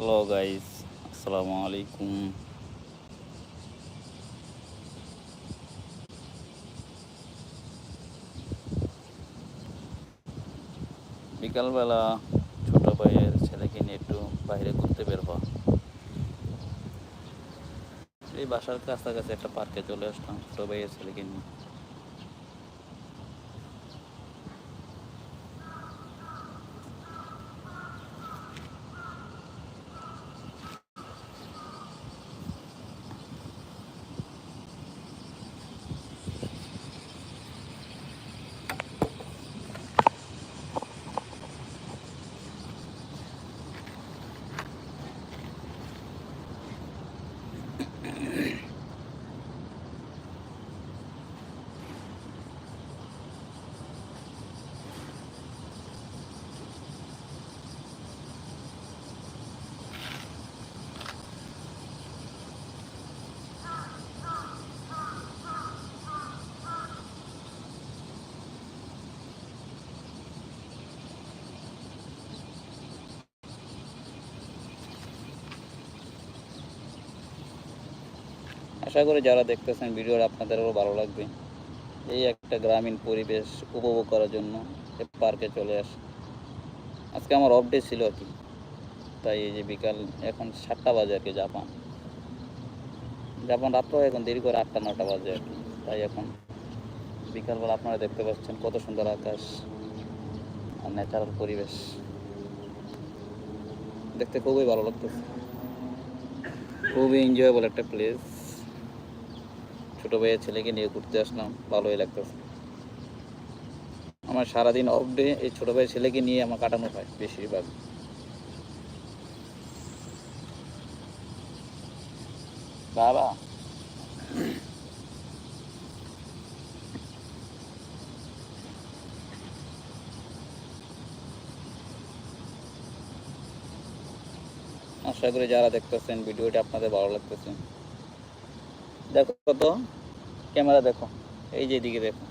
Hello guys আসসালামু আলাইকুম বিকালবেলা ছোট ভাইয়ের ছেলেকে নিয়ে একটু বাইরে ঘুরতে বের হওয়া। এই বাসার কাছাকাছি একটা পার্কে চলে আসলাম, ছোট ভাইয়ের ছেলেকে নিয়ে। আশা করি যারা দেখতেছেন ভিডিওটা আপনাদেরও ভালো লাগবে। এই একটা গ্রামীণ পরিবেশ উপভোগ করার জন্য পার্কে চলে আস, আজকে আমার অফ ডে ছিল আর কি। তাই এই যে বিকাল এখন সাতটা বাজে আর কি জাপান। জাপান রাত্র এখন দেরি করে আটটা নটা বাজে আর কি। তাই এখন বিকালবেলা আপনারা দেখতে পাচ্ছেন কত সুন্দর আকাশ আর ন্যাচারাল পরিবেশ। দেখতে খুবই ভালো লাগতেছে। খুবই এনজয়েবল একটা প্লেস ছোট ভাইয়ের ছেলেকে নিয়ে ঘুরতে আসলাম, ভালোই লাগতেছে। আমার সারাদিন অফ ডে এই ছোট ভাইয়ের ছেলেকে নিয়ে আমার কাটানো হয় বেশিরভাগ। বাবা। আশা করি যারা দেখতেছেন, ভিডিওটি আপনাদের ভালো লাগতেছে। দেখো তো ক্যামেরা দেখো এই যে দিকে দেখো।